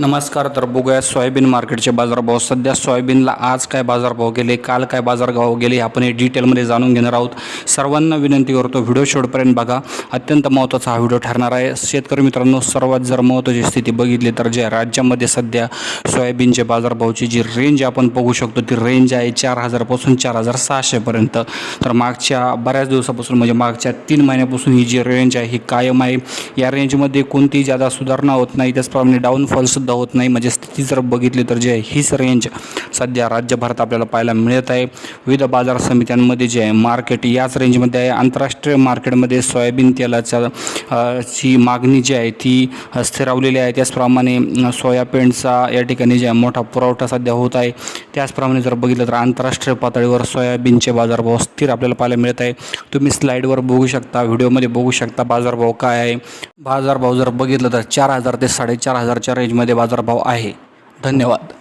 नमस्कार तर बघूया सोयाबीन मार्केटचे बाजारभाव. सध्या सोयाबीनला आज काय बाजारभाव गेले काल काय बाजारभाव गेले आपण हे डिटेलमध्ये जाणून घेणार आहोत. सर्वांना विनंती करतो व्हिडिओ शेवटपर्यंत बघा. अत्यंत महत्त्वाचा हा व्हिडिओ ठरणार आहे. शेतकरी मित्रांनो सर्वात जर महत्त्वाची स्थिती बघितली तर ज्या राज्यामध्ये सध्या सोयाबीनचे बाजारभावची जी रेंज आपण बघू शकतो ती रेंज आहे चार हजारपासून चार हजार सहाशेपर्यंत. तर मागच्या बऱ्याच दिवसापासून म्हणजे मागच्या तीन महिन्यापासून ही जी रेंज आहे ही कायम आहे. या रेंजमध्ये कोणतीही जादा सुधारणा होत नाही त्याचप्रमाणे डाऊनफॉलसुद्धा होत नाही. म्हणजे स्थिती जर बघितली तर जे आहे हीच रेंज सध्या राज्यभरात आपल्याला पाहायला मिळत आहे. विविध बाजार समित्यांमध्ये जे आहे मार्केट याच रेंजमध्ये आहे. आंतरराष्ट्रीय मार्केटमध्ये सोयाबीन तेलाच्या ची मागणी जी आहे ती स्थिरावलेली आहे. त्याचप्रमाणे सोयाबीनचा या ठिकाणी जे आहे मोठा पुरवठा सध्या होत आहे. त्याचप्रमाणे जर बघितलं तर आंतरराष्ट्रीय पातळीवर सोयाबीनचे बाजारभाव स्थिर आपल्याला पाहायला मिळत आहे. तुम्ही स्लाईडवर बघू शकता व्हिडिओमध्ये बघू शकता बाजारभाव काय आहे. बाजारभाव जर बघितलं तर चार हजार ते साडेचार हजारच्या रेंजमध्ये बाजारभाव आहे. धन्यवाद.